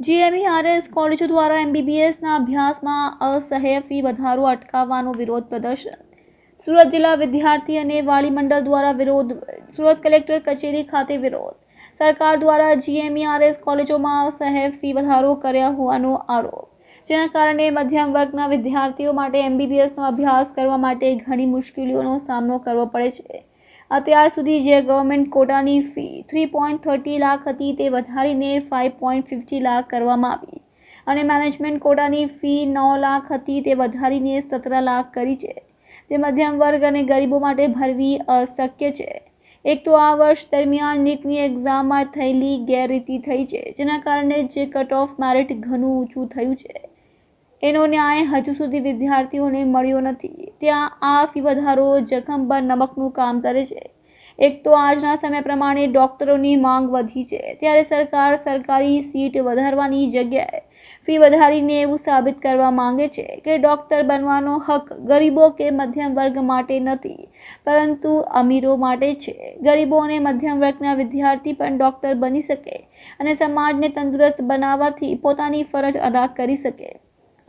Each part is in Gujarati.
જીએમઈઆરએસ કોલેજો દ્વારા એમબીબીએસના અભ્યાસમાં અસહ્ય ફી વધારો અટકાવવાનો વિરોધ પ્રદર્શન. સુરત જિલ્લા વિદ્યાર્થી અને વાળી મંડળ દ્વારા વિરોધ, સુરત કલેક્ટર કચેરી ખાતે વિરોધ. સરકાર દ્વારા જીએમઈઆરએસ કોલેજોમાં અસહ્ય ફી વધારો કર્યા હોવાનો આરોપ. જેના કારણે મધ્યમ વર્ગના વિદ્યાર્થીઓ માટે એમબીબીએસનો અભ્યાસ કરવા માટે ઘણી મુશ્કેલીઓનો સામનો કરવો પડે છે. અત્યાર સુધી જે government કોટાની fee three point thirty lakh હતી તે વધારીને ફાઇવ પોઈન્ટ ફિફ્ટી લાખ કરવામાં આવી. અને મેનેજમેન્ટ કોટાની ફી નવ લાખ હતી તે વધારીને સત્તર લાખ કરી છે. જે મધ્યમ વર્ગ અને ગરીબો માટે ભરવી અશક્ય છે. એક તો આ વર્ષ દરમિયાન નીટની એક્ઝામમાં થયેલી ગેરરીતિ થઈ છે, જેના કારણે જે કટ ઓફ મેરિટ ઘણું ઊંચું થયું છે. એનો ન્યાય હજુ સુધી વિદ્યાર્થીઓને મળ્યો નથી. ત્યાં આ ફી વધારો જખમ પર નમકનું કામ કરે છે. એક તો આજના સમય પ્રમાણે ડૉક્ટરોની માંગ વધી છે. ત્યારે સરકાર સરકારી સીટ વધારવાની જગ્યાએ ફી વધારીને એવું સાબિત કરવા માંગે છે કે ડૉક્ટર બનવાનો હક ગરીબો કે મધ્યમ વર્ગ માટે નથી, પરંતુ અમીરો માટે છે. ગરીબો અને મધ્યમ વર્ગના વિદ્યાર્થી પણ ડૉક્ટર બની શકે અને સમાજને તંદુરસ્ત બનાવવાથી પોતાની ફરજ અદા કરી શકે.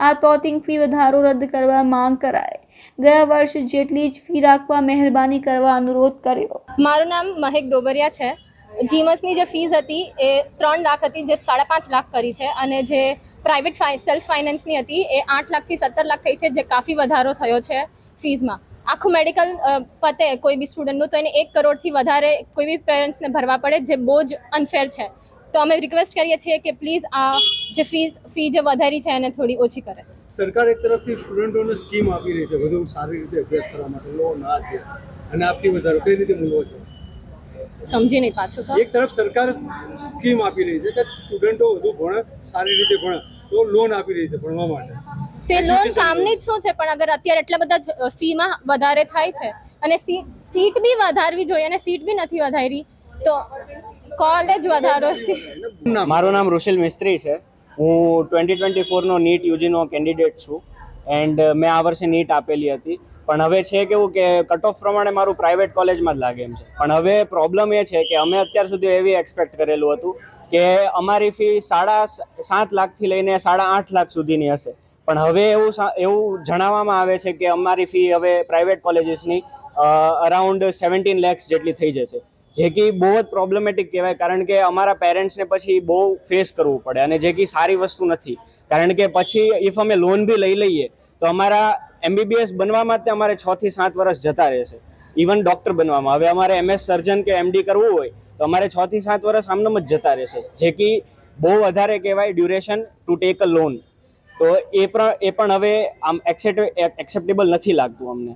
આ તોતિંગ ફી વધારો રદ કરવા માંગ કરાય. ગયા વર્ષ જેટલી જ ફી રાખવા મહેરબાની કરવા અનુરોધ કર્યો. મારું નામ મહેક ડોબરિયા છે. જીમસની જે ફીસ હતી એ ત્રણ લાખ હતી, જે સાડા પાંચ લાખ કરી છે અને જે પ્રાઇવેટ સેલ્ફ ફાઇનાન્સની હતી એ આઠ લાખથી સત્તર લાખ થઈ છે, જે કાફી વધારો થયો છે ફીઝમાં આખું મેડિકલ પતે કોઈ બી સ્ટુડન્ટનું તો એને એક કરોડથી વધારે કોઈ બી પેરેન્ટ્સને ભરવા પડે, જે બહુ જ અનફેર છે. તો અમે રિક્વેસ્ટ કરીએ છીએ કે પ્લીઝ આ જે ફીસ ફી જે વધારી છે એને થોડી ઓછી કરે. સરકાર એક તરફથી સ્ટુડન્ટોને સ્કીમ આપી રહી છે વધુ સારી રીતે અભ્યાસ કરવા માટે લોન આ છે અને આપની વધારો કઈ રીતે મૂલવો છો? સમજી નહીં પાછું તો એક તરફ સરકાર સ્કીમ આપી રહી છે કે સ્ટુડન્ટો વધુ ભણે સારી રીતે ભણે તો લોન આપી રહી છે ભણવા માટે. તે લોન કામની જ શું છે? પણ અગર અત્યારે એટલા બધા ફીમાં વધારે થાય છે અને સીટ બી વધારવી જોઈએ અને સીટ બી નથી વધારી તો કોલેજ વધારો છે. મારું નામ ઋષિલ મિસ્ત્રી છે. હું ટ્વેન્ટી ટ્વેન્ટી ફોરનો નીટ યુજીનો કેન્ડિડેટ છું. એન્ડ મેં આ વર્ષે નીટ આપેલી હતી. પણ હવે છે કેવું કે કટ ઓફ પ્રમાણે મારું પ્રાઇવેટ કોલેજમાં જ લાગે એમ છે. પણ હવે પ્રોબ્લેમ એ છે કે અમે અત્યાર સુધી એવી એક્સપેક્ટ કરેલું હતું કે અમારી ફી સાડા સાત લાખથી લઈને સાડા આઠ લાખ સુધીની હશે. પણ હવે એવું એવું જણાવવામાં આવે છે કે અમારી ફી હવે પ્રાઇવેટ કોલેજીસની અરાઉન્ડ સેવન્ટીન લેક્સ જેટલી થઈ જશે. જે કે બહુ જ પ્રોબ્લેમેટિક કહેવાય. કારણ કે અમારા પેરેન્ટ્સને પછી બહુ ફેસ કરવું પડે અને જે કે સારી વસ્તુ નથી. કારણ કે પછી ઇફ અમે લોન બી લઈ લઈએ, તો અમારા એમબીબીએસ બનવામાં જ અમારે છ થી સાત વર્ષ જતા રહેશે. ઇવન ડૉક્ટર બનવામાં. હવે અમારે એમએસ સર્જન કે એમડી કરવું હોય, તો અમારે છ થી સાત વર્ષ આમનામ જ જતા રહેશે. જે કે બહુ વધારે કહેવાય duration to take a loan તો એ પણ એ પણ હવે આમ એક્સેપ્ટ એક્સેપ્ટેબલ નથી લાગતું અમને.